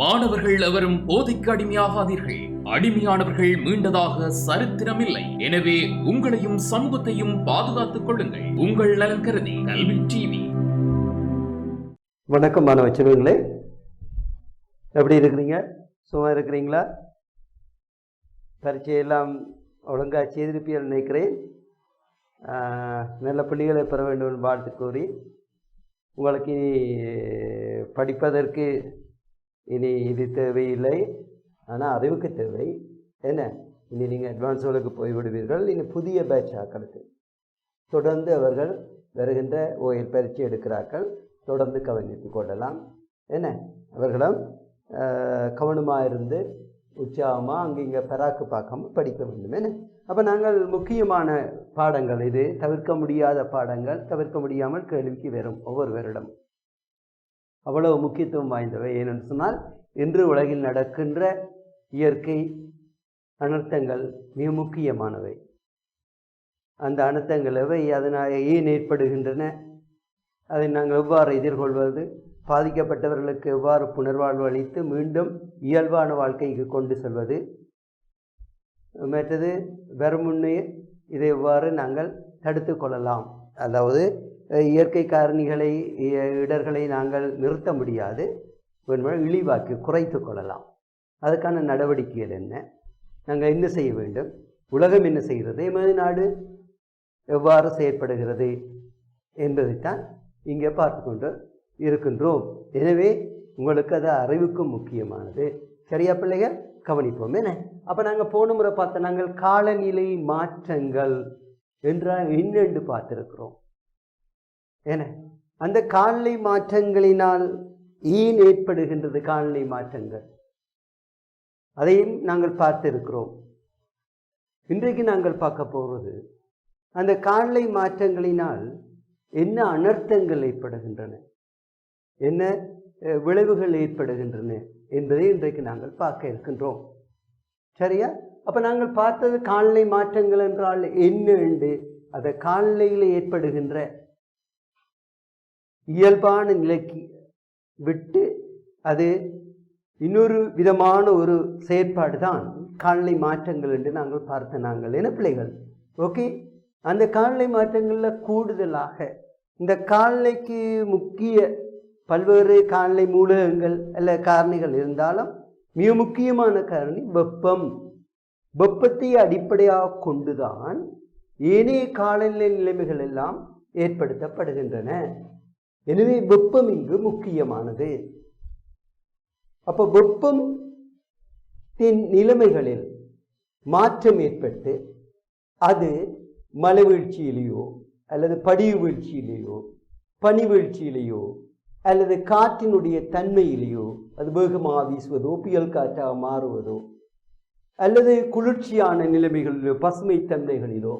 மாணவர்கள் எவரும் போதைக்கு அடிமையாகாதீர்கள். அடிமையானவர்கள் மீண்டதாக சரித்திரமில்லை. எனவே உங்களையும் சமூகத்தையும் பாதுகாத்துக் கொள்ளுங்கள். உங்கள் நலன் கருதி கல்வி டிவி. வணக்கம் மாணவ செல்வங்களே. எப்படி இருக்கிறீங்க? சும்மா இருக்கிறீங்களா? பரீட்சையெல்லாம் ஒழுங்காக செய்திருப்பீர்கள் நினைக்கிறேன். நல்ல பிள்ளைகளை பெற வேண்டும் என்று வாழ்த்து கூறி. உங்களுக்கு படிப்பதற்கு இனி இது தேவையில்லை. ஆனால் அறிவுக்கு தேவை. என்ன? இனி நீங்கள் அட்வான்ஸுகளுக்கு போய்விடுவீர்கள். இனி புதிய பேட்ச் ஆக்களுக்கு தொடர்ந்து அவர்கள் வருகின்ற ஓயில் பயிற்சி எடுக்கிறார்கள். தொடர்ந்து கவனித்துக் கொள்ளலாம். என்ன? அவர்களும் கவனமாக இருந்து உற்சாகமாக அங்கே இங்கே பெறாக்கு பார்க்காம படிக்க வேண்டும். என்ன? அப்போ நாங்கள் முக்கியமான பாடங்கள் இது. தவிர்க்க முடியாத பாடங்கள் தவிர்க்க முடியாமல் கேள்விக்கு வரும் ஒவ்வொரு வருடம் அவ்வளவு முக்கியத்துவம் வாய்ந்தவை. ஏனென்று சொன்னால் இன்று உலகில் நடக்கின்ற இயற்கை அனர்த்தங்கள் மிக முக்கியமானவை. அந்த அனர்த்தங்கள் எவை? அதனால் ஏன் ஏற்படுகின்றன? அதை நாங்கள் எவ்வாறு எதிர்கொள்வது? பாதிக்கப்பட்டவர்களுக்கு எவ்வாறு புனர்வாழ்வு அளித்து மீண்டும் இயல்பான வாழ்க்கைக்கு கொண்டு செல்வது? மற்றது வருமுன்னே இதை எவ்வாறு நாங்கள் தடுத்து கொள்ளலாம்? அதாவது இயற்கை காரணிகளை இ- இடர்களை நாங்கள் நிறுத்த முடியாது. வேண்டுமானால் இழிவாக்கி குறைத்து கொள்ளலாம். அதுக்கான நடவடிக்கைகள் என்ன? நாங்கள் என்ன செய்ய வேண்டும்? உலகம் என்ன செய்கிறது? எமது நாடு எவ்வாறு செயற்படுகிறது என்பதைத்தான் இங்கே பார்த்து கொண்டு இருக்கின்றோம். எனவே உங்களுக்கு அது அறிவுக்கும் முக்கியமானது. சரியா பிள்ளைகள்? கவனிப்போம் என்ன? அப்போ நாங்கள் போன முறை பார்த்த நாங்கள் காலநிலை மாற்றங்கள் என்றால் என்னென்று பார்த்துருக்கிறோம். என்ன அந்த காலநிலை மாற்றங்களினால் ஏன் ஏற்படுகின்றது காலநிலை மாற்றங்கள். அதையும் நாங்கள் பார்த்திருக்கிறோம். இன்றைக்கு நாங்கள் பார்க்க போவது அந்த காலநிலை மாற்றங்களினால் என்ன அனர்த்தங்கள் ஏற்படுகின்றன? என்ன விளைவுகள் ஏற்படுகின்றன என்பதை இன்றைக்கு நாங்கள் பார்க்க இருக்கின்றோம். சரியா? அப்போ நாங்கள் பார்த்தது காலநிலை மாற்றங்கள் என்றால் என்ன என்று அந்த காலநிலையில் ஏற்படுகின்ற இயல்பான நிலைக்கு விட்டு அது இன்னொரு விதமான ஒரு செயற்பாடு தான் காலநிலை மாற்றங்கள் என்று நாங்கள் பார்த்த நாங்கள் என பிள்ளைகள்? ஓகே? அந்த காலநிலை மாற்றங்களில் கூடுதலாக இந்த காலநிலைக்கு முக்கிய பல்வேறு காலநிலை மூலகங்கள் அல்ல காரணிகள் இருந்தாலும் மிக முக்கியமான காரணி வெப்பம். வெப்பத்தை அடிப்படையாக கொண்டுதான் ஏனைய காலநிலை நிலைமைகள் எல்லாம் ஏற்படுத்தப்படுகின்றன. எனவே வெப்பம் இங்கு முக்கியமானது. அப்போ வெப்பம் நிலைமைகளில் மாற்றம் ஏற்பட்டு அது மலை வீழ்ச்சியிலேயோ அல்லது படிவு வீழ்ச்சியிலேயோ பனி வீழ்ச்சியிலேயோ அல்லது காற்றினுடைய தன்மையிலேயோ அது வேகமாக வீசுவதோ புயல் காற்றாக மாறுவதோ அல்லது குளிர்ச்சியான நிலைமைகளிலோ பசுமை தன்மைகளிலோ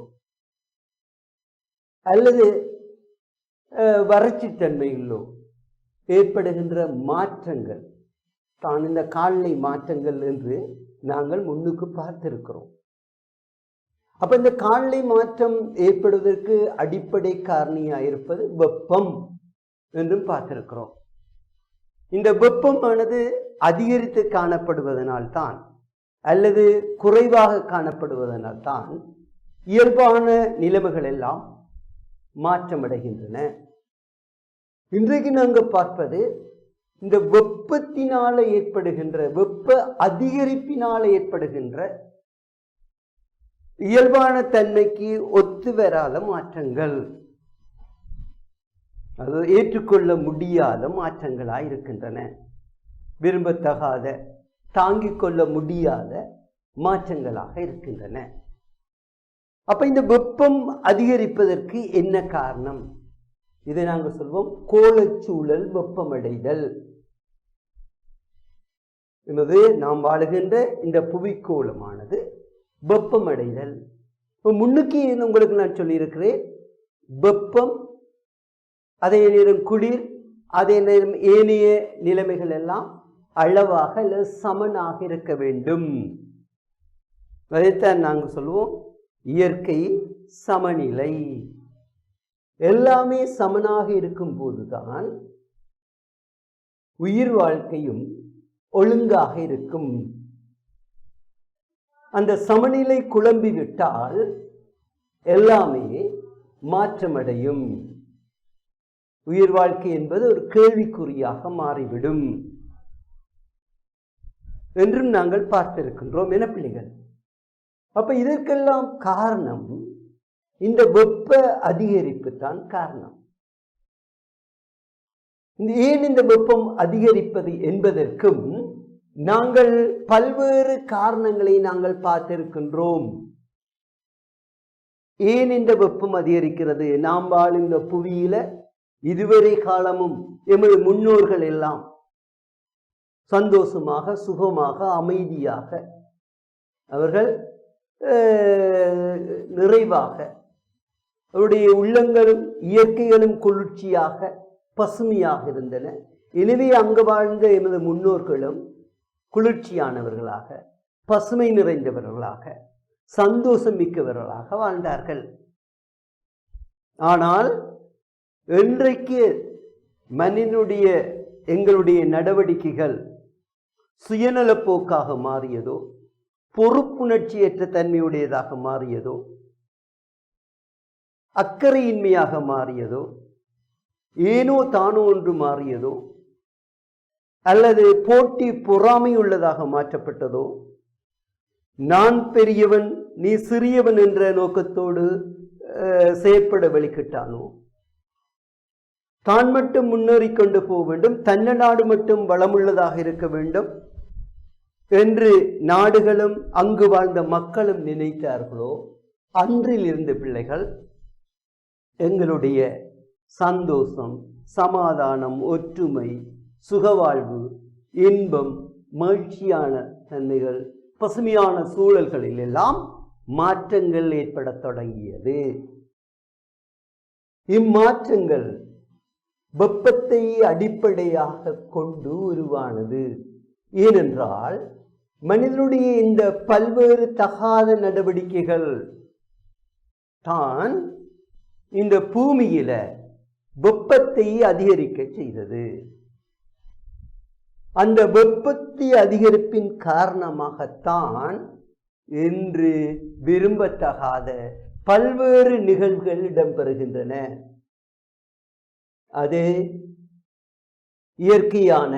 அல்லது அஹ், ஏற்படுகின்ற மாற்றங்கள். தான் இந்த காலநிலை மாற்றங்கள் என்று நாங்கள் முன்னுக்கு பார்த்திருக்கிறோம். அப்ப இந்த காலநிலை மாற்றம் ஏற்படுவதற்கு அடிப்படை காரணியாக இருப்பது வெப்பம் என்றும் பார்த்திருக்கிறோம். இந்த வெப்பமானது அதிகரித்து காணப்படுவதனால் தான் அல்லது குறைவாக காணப்படுவதனால் தான் இயல்பான நிலைமைகள் எல்லாம் மாற்றமடைகின்றன. இன்றைக்கு நாங்கள் பார்ப்பது இந்த வெப்பத்தினால ஏற்படுகின்ற வெப்ப அதிகரிப்பினால ஏற்படுகின்ற இயல்பான தன்மைக்கு ஒத்து வராத மாற்றங்கள். அது ஏற்றுக்கொள்ள முடியாத மாற்றங்களாக இருக்கின்றன. விரும்பத்தகாத தாங்கிக் கொள்ள முடியாத மாற்றங்களாக இருக்கின்றன. அப்போ இந்த வெப்பம் அதிகரிப்பதற்கு என்ன காரணம்? இதை நாங்கள் சொல்வோம் கோலச்சூழல் வெப்பமடைதல். என்பது நாம் வாழுகின்ற இந்த புவிக்கோளமானது வெப்பமடைதல். இப்போ முன்னுக்கு உங்களுக்கு நான் சொல்லியிருக்கிறேன் வெப்பம் அதே நேரம் குளிர் அதே நேரம் ஏனைய நிலைமைகள் எல்லாம் அளவாக அல்லது சமனாக இருக்க வேண்டும். அதைத்தான் நாங்கள் சொல்லுவோம் இயற்கை சமநிலை. எல்லாமே சமனாக இருக்கும் போதுதான் உயிர் வாழ்க்கையும் ஒழுங்காக இருக்கும். அந்த சமநிலை குழம்பி விட்டால் எல்லாமே மாற்றமடையும். உயிர் வாழ்க்கை என்பது ஒரு கேள்விக்குறியாக மாறிவிடும். என்றும் நாங்கள் பார்த்திருக்கின்றோம். என பிள்ளைகள்? அப்போ இதற்கெல்லாம் காரணம் இந்த வெப்ப அதிகரிப்பு தான் காரணம். இந்த ஏன் இந்த வெப்பம் அதிகரிப்பது என்பதற்கும் நாங்கள் பல்வேறு காரணங்களை நாங்கள் பார்த்திருக்கின்றோம். ஏன் இந்த வெப்பம் அதிகரிக்கிறது? நாம் வாழும் இந்த புவியில இதுவரை காலமும் எமது முன்னோர்கள் எல்லாம் சந்தோஷமாக சுகமாக அமைதியாக அவர்கள் நிறைவாக அவருடைய உள்ளங்களும் இயற்கைகளும் குளிர்ச்சியாக பசுமையாக இருந்தன. எனவே அங்கு வாழ்ந்த எமது முன்னோர்களும் குளிர்ச்சியானவர்களாக பசுமை நிறைந்தவர்களாக சந்தோஷம் மிக்கவர்களாக வாழ்ந்தார்கள். ஆனால் இன்றைக்கு மனிதனுடைய எங்களுடைய நடவடிக்கைகள் சுயநலப்போக்காக மாறியதோ பொறுப்புணர்ச்சியற்ற தன்மையுடையதாக மாறியதோ அக்கறையின்மையாக மாறியதோ ஏனோ தானோ ஒன்று மாறியதோ அல்லது போட்டி பொறாமையுள்ளதாக மாற்றப்பட்டதோ நான் பெரியவன் நீ சிறியவன் என்ற நோக்கத்தோடு செயற்பட வெளிக்கிட்டானோ தான் மட்டும் முன்னேறி கொண்டு போக வேண்டும் தன்ன நாடு மட்டும் வளமுள்ளதாக இருக்க வேண்டும் என்று நாடுகளும் அங்கு வாழ்ந்த மக்களும் நினைத்தார்களோ அன்றில் இருந்த பிள்ளைகள் எங்களுடைய சந்தோஷம் சமாதானம் ஒற்றுமை சுகவாழ்வு இன்பம் மகிழ்ச்சியான தன்மைகள் பசுமையான சூழல்களில் எல்லாம் மாற்றங்கள் ஏற்படத் தொடங்கியது. இம்மாற்றங்கள் வெப்பத்தை அடிப்படையாக கொண்டு உருவானது. ஏனென்றால் மனிதனுடைய இந்த பல்வேறு தகாத நடவடிக்கைகள் தான் இந்த பூமியில வெப்பத்தை அதிகரிக்க செய்தது. அந்த வெப்பத்தை அதிகரிப்பின் காரணமாகத்தான் இன்று விரும்பத்தகாத பல்வேறு நிகழ்வுகள் இடம்பெறுகின்றன. அது இயற்கையான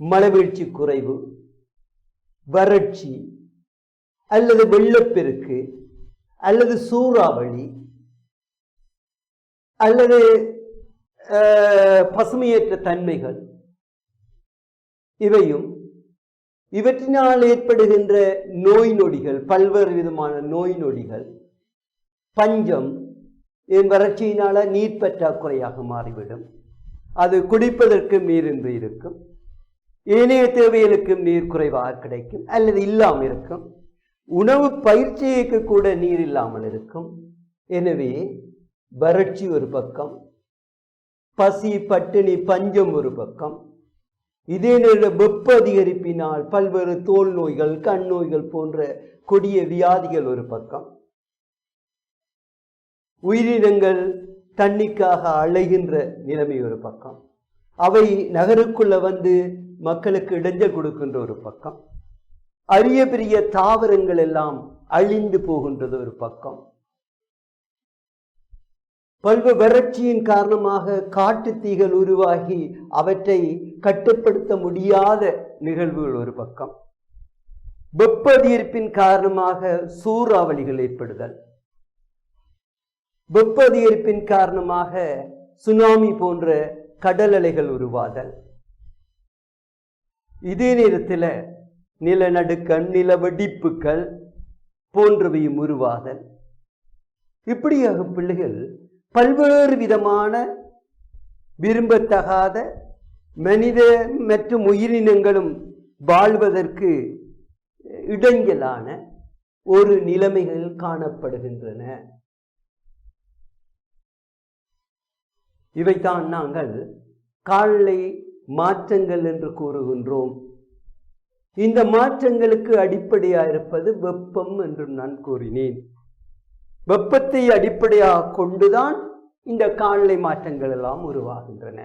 மழைவீழ்ச்சி குறைவு வறட்சி அல்லது வெள்ளப்பெருக்கு அல்லது சூறாவளி அல்லது பசுமையற்ற தன்மைகள் இவையும் இவற்றினால் ஏற்படுகின்ற நோய் நொடிகள் பல்வேறு விதமான நோய் நொடிகள் பஞ்சம் என் வறட்சியினால நீர் பற்றாக்குறையாக மாறிவிடும். அது குடிப்பதற்கு மீறின்று இருக்கும். ஏனைய தேவைகளுக்கும் நீர் குறைவாக கிடைக்கும் அல்லது இல்லாமல் இருக்கும். உணவு பயிற்சிக்கு கூட நீர் இல்லாமல் இருக்கும். எனவே வறட்சி ஒரு பக்கம் பசி பட்டினி பஞ்சம் ஒரு பக்கம். இதே நேர வெப்ப அதிகரிப்பினால் பல்வேறு தோல் நோய்கள் கண் நோய்கள் போன்ற கொடிய வியாதிகள் ஒரு பக்கம். உயிரினங்கள் தண்ணிக்காக அலைகின்ற நிலைமை ஒரு பக்கம். அவை நகருக்குள்ள வந்து மக்களுக்கு இடைஞ்சல் கொடுக்கின்ற ஒரு பக்கம். அரிய பெரிய தாவரங்கள் எல்லாம் அழிந்து போகின்றது ஒரு பக்கம். பல்வ வறட்சியின் காரணமாக காட்டுத் தீகள் உருவாகி அவற்றை கட்டுப்படுத்த முடியாத நிகழ்வுகள் ஒரு பக்கம். வெப்ப அதிகரிப்பின் காரணமாக சூறாவளிகள் ஏற்படுதல். வெப்ப அதிகரிப்பின் காரணமாக சுனாமி போன்ற கடல் அலைகள் உருவாதல். இதே நேரத்தில் நிலநடுக்கம் நில வெடிப்புகள் போன்றவையும் உருவாதல். இப்படியாக பிள்ளைகள் பல்வேறு விதமான விரும்பத்தகாத மனித மற்றும் உயிரினங்களும் வாழ்வதற்கு இடைஞ்சலான ஒரு நிலைமைகள் காணப்படுகின்றன. இவைதான் நாங்கள் காலை மாற்றங்கள் என்று கூறுகின்றோம். இந்த மாற்றங்களுக்கு அடிப்படையாக இருப்பது வெப்பம் என்றும் நான் கூறினேன். வெப்பத்தை அடிப்படையாக கொண்டுதான் இந்த காலநிலை மாற்றங்கள் எல்லாம் உருவாகின்றன.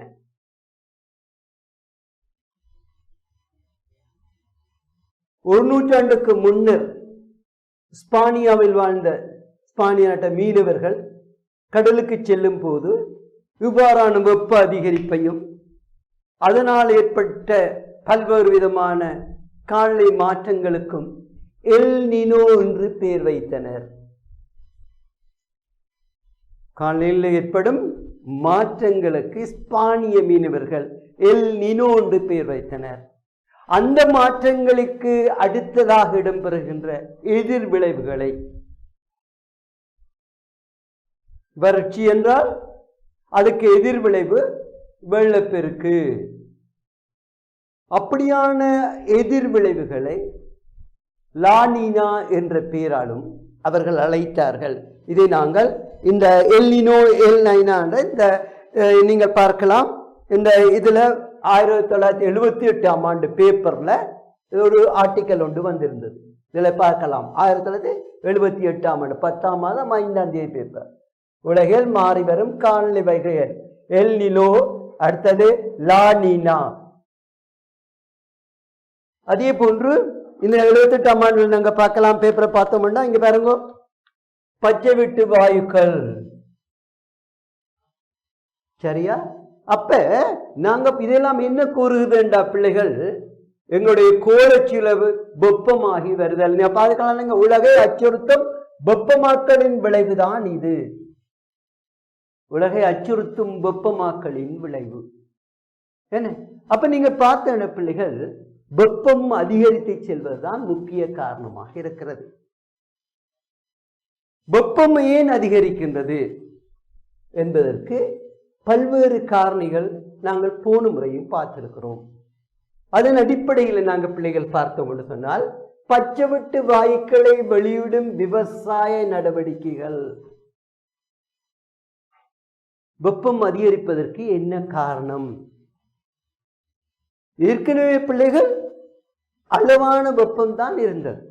ஒரு நூற்றாண்டுக்கு முன்னர் ஸ்பானியாவில் வாழ்ந்த ஸ்பானிய நாட்ட மீனவர்கள் கடலுக்கு செல்லும் போது இவ்வாறான வெப்ப அதிகரிப்பையும் அதனால் ஏற்பட்ட பல்வேறு விதமான காலநிலை மாற்றங்களுக்கும் எல் நினோ என்று பெயர் வைத்தனர். காலையில் ஏற்படும் மாற்றங்களுக்கு ஸ்பானிய மீனவர்கள் எல் நினோ என்று பெயர் வைத்தனர். அந்த மாற்றங்களுக்கு அடுத்ததாக இடம்பெறுகின்ற எதிர் விளைவுகளை வறட்சி என்றால் அதுக்கு எதிர்விளைவு வெள்ளப்பெருக்கு. அப்படியான எதிர்விளைவுகளை லானினா என்ற பெயராலும் அவர்கள் அழைத்தார்கள். இதை நாங்கள் இந்த எல்லினோ எல் நைனா இந்த நீங்கள் பார்க்கலாம். இந்த இதில் ஆயிரத்தி தொள்ளாயிரத்தி எழுபத்தி எட்டாம் ஆண்டு பேப்பரில் ஒரு ஆர்டிக்கல் ஒன்று வந்திருந்தது. இதில் பார்க்கலாம். ஆயிரத்தி தொள்ளாயிரத்தி எழுபத்தி எட்டாம் ஆண்டு பத்தாம் மாதம் ஐந்தாம் தேதி பேப்பர். உலகில் மாறி வரும் காலநிலை வகைகள் எல்லிலோ அடுத்தது லானினா அதே போன்று இந்த எழுபத்தெட்டாம் ஆண்டு நாங்கள் பார்க்கலாம் பேப்பரை பார்த்தோம்னா இங்க பாருங்க. பச்சை விட்டு வாயுக்கள். சரியா? அப்ப நாங்க இதெல்லாம் என்ன கூறுகுதுண்டா பிள்ளைகள்? எங்களுடைய கோலச்சிலவு வெப்பமாகி வருதல். நீங்க பார்க்கலாம் உலகை அச்சுறுத்தும் வெப்பமாக்கலின் விளைவுதான் இது. உலகை அச்சுறுத்தும் வெப்பமாக்கலின் விளைவு. என்ன? அப்ப நீங்க பார்த்த பிள்ளைகள் வெப்பம் அதிகரித்து செல்வதுதான் முக்கிய காரணமாக இருக்கிறது. வெப்பம் ஏன் அதிகரிக்கின்றது என்பதற்கு பல்வேறு காரணிகள் நாங்கள் போன முறையும் பார்த்திருக்கிறோம். அதன் அடிப்படையில் நாங்கள் பிள்ளைகள் பார்த்தோம் சொன்னால் பச்சைவட்டு வாயுக்களை வெளியிடும் விவசாய நடவடிக்கைகள். வெப்பம் அதிகரிப்பதற்கு என்ன காரணம்? ஏற்கனவே பிள்ளைகள் அளவான வெப்பம்தான் இருந்தது.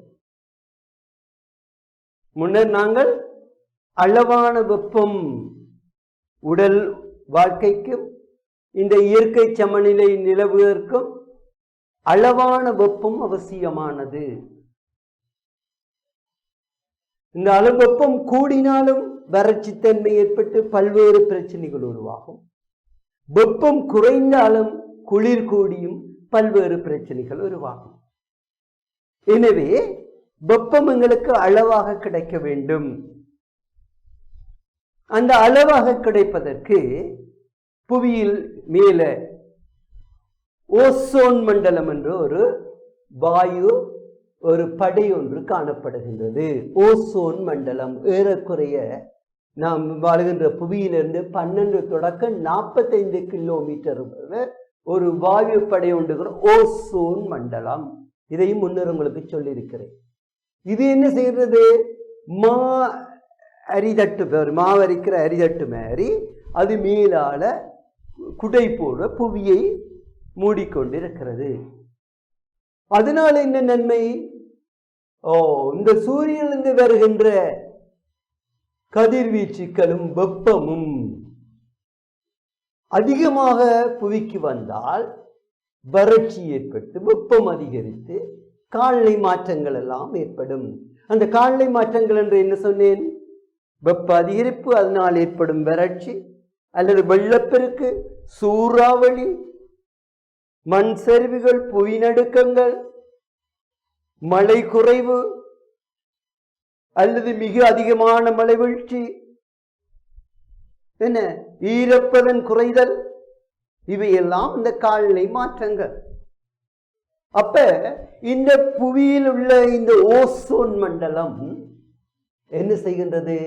முன்னர் நாங்கள் அளவான வெப்பம் உடல் வாழ்க்கைக்கும் இந்த இயற்கை சமநிலை நிலவுவதற்கும் அளவான வெப்பம் அவசியமானது. இந்த அளவு வெப்பம் கூடினாலும் வறட்சித்தன்மை ஏற்பட்டு பல்வேறு பிரச்சனைகள் உருவாகும். வெப்பம் குறைந்தாலும் குளிர் கூடியும் பல்வேறு பிரச்சனைகள் உருவாகும். எனவே வெப்பம் எங்களுக்கு அளவாக கிடைக்க வேண்டும். அந்த அளவாக கிடைப்பதற்கு புவியில் மேலே ஓசோன் மண்டலம் என்ற ஒரு வாயு ஒரு படை ஒன்று காணப்படுகின்றது. ஓசோன் மண்டலம் ஏறக்குறைய நாம் வாழ்கின்ற புவியிலிருந்து பன்னெண்டு தொடக்கம் நாற்பத்தைந்து கிலோமீட்டர் ஒரு வாயு படை உண்டுகிற ஓசோன் மண்டலம். இதையும் முன்னர் உங்களுக்கு சொல்லியிருக்கிறேன். இது என்ன செய்கிறது? மா அரிதட்டு பேர் மாவரிக்கிற அரிதட்டு மாதிரி அது மேலால குடை போல புவியை மூடிக்கொண்டிருக்கிறது. அதனால என்ன நன்மை? ஓ இந்த சூரியனிலிருந்து வருகின்ற கதிர்வீச்சுக்களும் வெப்பமும் அதிகமாக புவிக்கு வந்தால் வறட்சி ஏற்பட்டு வெப்பம் அதிகரித்து காலநிலை மாற்றங்கள் எல்லாம் ஏற்படும். அந்த காலநிலை மாற்றங்கள் என்று என்ன சொன்னேன்? வெப்ப அதிகரிப்பு அதனால் ஏற்படும் வறட்சி அல்லது வெள்ளப்பெருக்கு சூறாவளி மண் சரிவுகள் புவிநடுக்கங்கள் மழை குறைவு அல்லது மிக அதிகமான மழை வீழ்ச்சி. என்ன? ஈரப்பதன் குறைதல். இவையெல்லாம் இந்த காலநிலை மாற்றங்கள். அப்ப இந்த புவியில் உள்ள இந்த ஓசோன் மண்டலம் என்ன செய்கின்றது?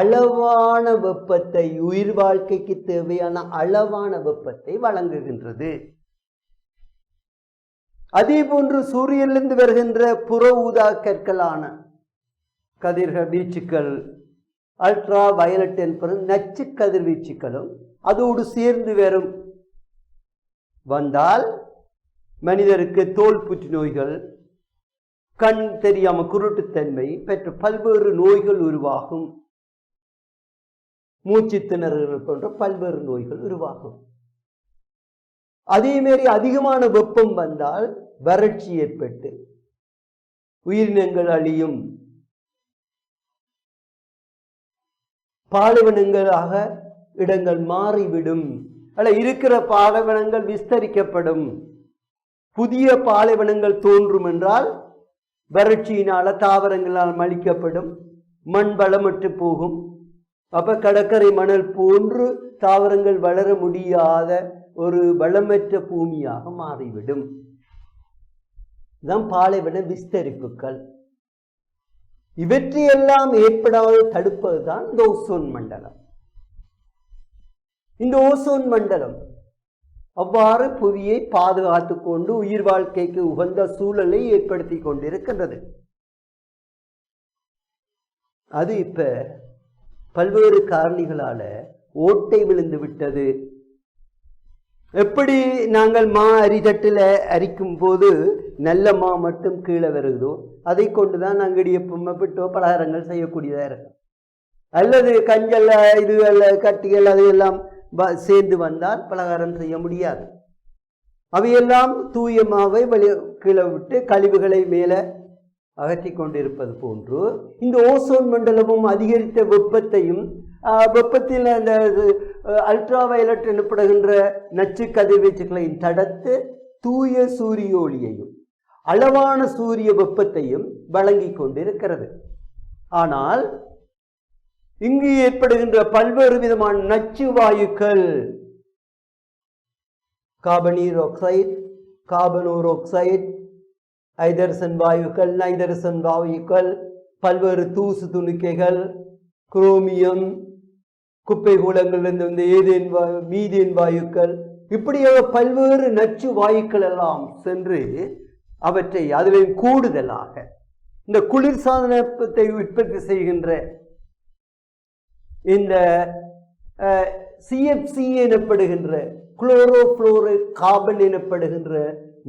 அளவான வெப்பத்தை உயிர் வாழ்க்கைக்கு தேவையான அளவான வெப்பத்தை வழங்குகின்றது. அதே போன்று சூரியனிலிருந்து வருகின்ற புற ஊதா கற்களான கதிர்கள் வீச்சுக்கள் அல்ட்ரா வயலட் என்பதும் நச்சு கதிர்வீச்சுக்களும் அதோடு சேர்ந்து வரும் வந்தால் மனிதருக்கு தோல் புற்றுநோய்கள் கண் தெரியாம குருட்டுத்தன்மை பெற்ற பல்வேறு நோய்கள் உருவாகும். மூச்சு திணறுகள் போன்ற பல்வேறு நோய்கள் உருவாகும். அதேமாரி அதிகமான வெப்பம் வந்தால் வறட்சி ஏற்பட்டு உயிரினங்கள் அழியும். பாலைவனங்களாக இடங்கள் மாறிவிடும். அல்ல இருக்கிற பாலைவனங்கள் விஸ்தரிக்கப்படும். புதிய பாலைவனங்கள் தோன்றும் என்றால் வறட்சியினால தாவரங்களால் மலிக்கப்படும். மண் வளமற்று போகும். அப்ப கடற்கரை மணல் போன்று தாவரங்கள் வளர முடியாத ஒரு வளமற்ற பூமியாக மாறிவிடும். தான் பாலைவன விஸ்தரிப்புகள் இவற்றையெல்லாம் ஏற்படாமல் தடுப்பதுதான் இந்த ஓசோன் மண்டலம். இந்த ஓசோன் மண்டலம் அவ்வாறு புவியை பாதுகாத்து கொண்டு உயிர் வாழ்க்கைக்கு உகந்த சூழலை ஏற்படுத்தி கொண்டிருக்கின்றது. அது இப்ப பல்வேறு காரணிகளால ஓட்டை விழுந்து விட்டது. எப்படி நாங்கள் மா அரிதட்டில் அரிக்கும் போது நல்ல மா மட்டும் கீழே வருதோ அதை கொண்டுதான் நாங்கள் இடியப்பம் பிட்டோ பலகாரங்கள் செய்யக்கூடியதாக இருக்கும். அல்லது கஞ்சல் இதுகள் கட்டிகள் அதையெல்லாம் வ- சேர்ந்து வந்தால் பலகாரம் செய்ய முடியாது. அவையெல்லாம் தூய மாவை வெளி கீழே விட்டு கழிவுகளை மேலே அகற்றி கொண்டிருப்பது போன்று இந்த ஓசோன் மண்டலமும் அதிகரித்த வெப்பத்தையும் வெப்பத்தில் அந்த அல்ட்ரா வயலட் எனப்படுகின்ற நச்சு கதிர்வீச்சுகளையும் தடுத்து தூய சூரிய ஒளியையும் அளவான சூரிய வெப்பத்தையும் வழங்கி கொண்டிருக்கிறது. ஆனால் இங்கு ஏற்படுகின்ற பல்வேறு விதமான நச்சு வாயுக்கள் கார்பனீர் ஆக்சைடு கார்பனோர் ஆக்சைடு ஐதரசன் வாயுக்கள் நைதரசன் வாயுக்கள் பல்வேறு தூசு துணிக்கைகள் குரோமியம் குப்பை கூலங்களிலிருந்து வந்து ஏதேன் வாயு மீதேன் வாயுக்கள் இப்படியாக பல்வேறு நச்சு வாயுக்கள் எல்லாம் சென்று அவற்றை அதிலையும் கூடுதலாக இந்த குளிர்சாதனத்தை உற்பத்தி செய்கின்ற இந்த சிஎஃப்சி எனப்படுகின்ற குளோரோஃப்ளோரோ கார்பன் எனப்படுகின்ற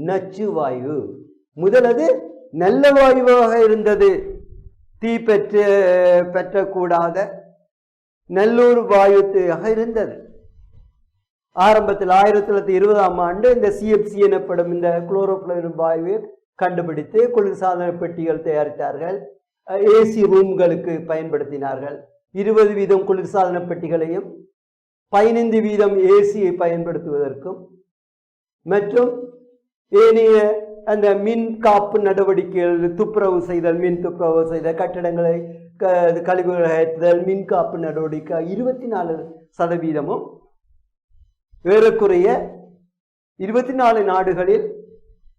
நச்சு வாயு. முதலது நல்ல வாயுவாக இருந்தது. தீ பெற்ற பெற்றக்கூடாத நல்லூர் வாயுத்தாக இருந்தது ஆரம்பத்தில் ஆயிரத்தி தொள்ளாயிரத்தி இருபதாம் ஆண்டு இந்த சிஎஃப்சி எனப்படும் இந்த குளோரோஃப்ளோரின் வாயுவை கண்டுபிடித்து குளிர்சாதன பெட்டிகள் தயாரித்தார்கள். ஏசி ரூம்களுக்கு பயன்படுத்தினார்கள். இருபது வீதம் குளிர்சாதன பெட்டிகளையும் பதினைந்து வீதம் ஏசியை பயன்படுத்துவதற்கும் மற்றும் ஏனைய அந்த மின் காப்பு நடவடிக்கைகள் துப்புரவு செய்தல் மின் துப்புரவு செய்தல் கட்டடங்களை க- கழிவுகளை அகற்றுதல் மின் காப்பு நடவடிக்கை இருபத்தி நாலு சதவீதமும் ஏறக்குறைய இருபத்தி நாலு நாடுகளில்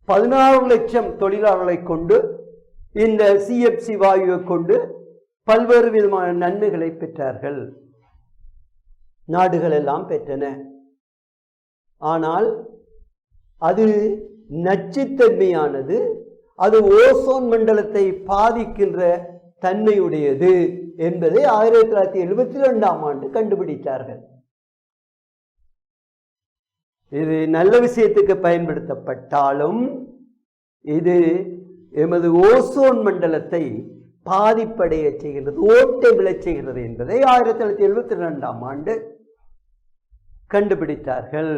பதினாறு லட்சம் தொழிலாளர்களை கொண்டு இந்த சிஎஃப்சி வாயுவை கொண்டு பல்வேறு விதமான நன்மைகளை பெற்றார்கள். நாடுகள் எல்லாம் பெற்றன. ஆனால் அது நச்சுத்தன்மையானது அது ஓசோன் மண்டலத்தை பாதிக்கின்ற தன்மையுடையது என்பதை ஆயிரத்தி தொள்ளாயிரத்தி எழுபத்தி ரெண்டாம் ஆண்டு கண்டுபிடித்தார்கள். இது நல்ல விஷயத்துக்கு பயன்படுத்தப்பட்டாலும் இது எமது ஓசோன் மண்டலத்தை பாதிப்படைய செய்கிறது ஓட்டை விழச் செய்கிறது என்பதை ஆயிரத்தி தொள்ளாயிரத்தி எழுபத்தி ரெண்டாம் ஆண்டு கண்டுபிடித்தார்கள்.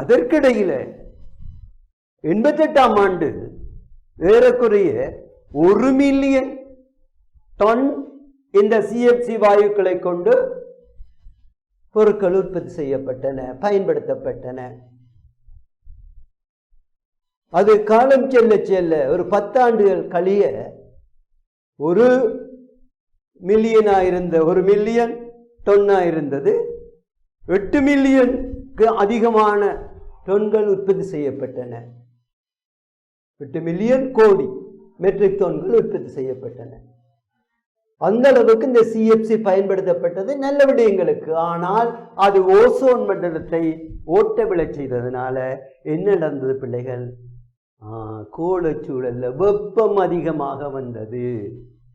அதற்கிடையில் எண்பத்தெட்டாம் ஆண்டு ஏறக்குறைய ஒரு மில்லியன் டன் இந்த சிஎஃப்சி வாயுக்களை கொண்டு பொருட்கள் உற்பத்தி செய்யப்பட்டன பயன்படுத்தப்பட்டன. அது காலம் செல்ல செல்ல ஒரு பத்தாண்டுகள் கழிய ஒரு மில்லியனா இருந்த ஒரு மில்லியன் டொன்னா இருந்தது. எட்டு மில்லியனுக்கு அதிகமான டொன்கள் உற்பத்தி செய்யப்பட்டன. எட்டு மில்லியன் கோடி மெட்ரிக் டன்கள் உற்பத்தி செய்யப்பட்டன. அந்த அளவுக்கு இந்த சிஎஃப்சி பயன்படுத்தப்பட்டது நல்ல விடயங்களுக்கு. ஆனால் அது ஓசோன் மண்டலத்தை ஓட்ட விழச் செய்ததுனால என்ன நடந்தது பிள்ளைகள்? ஆஹ், கோளச்சூழல்ல வெப்பம் அதிகமாக வந்தது.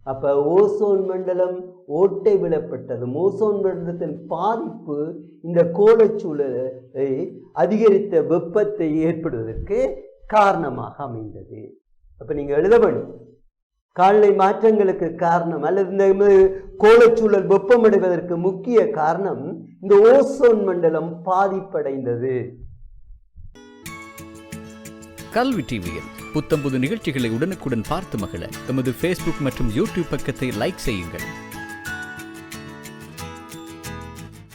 அப்ப ஓசோன் மண்டலம் ஓட்டை விழப்பட்டது ஓசோன் மண்டலத்தின் பாதிப்பு இந்த கோளச்சூழலை அதிகரித்த வெப்பத்தை ஏற்படுவதற்கு காரணமாக அமைந்தது. அப்போ நீங்கள் எழுத வேண்டும். காலநிலை மாற்றங்களுக்கு காரணம் அல்லது இந்த கோலச்சூழல் வெப்பமடைவதற்கு முக்கிய காரணம் இந்த ஓசோன் மண்டலம் பாதிப்படைந்தது. கல்வி டிவியில் புத்தம்புது நிகழ்ச்சிகளை உடனுக்குடன் பார்த்து மகிழ. எமது ஃபேஸ்புக் மற்றும் யூடியூப் பக்கத்தை லைக் செய்யுங்கள்.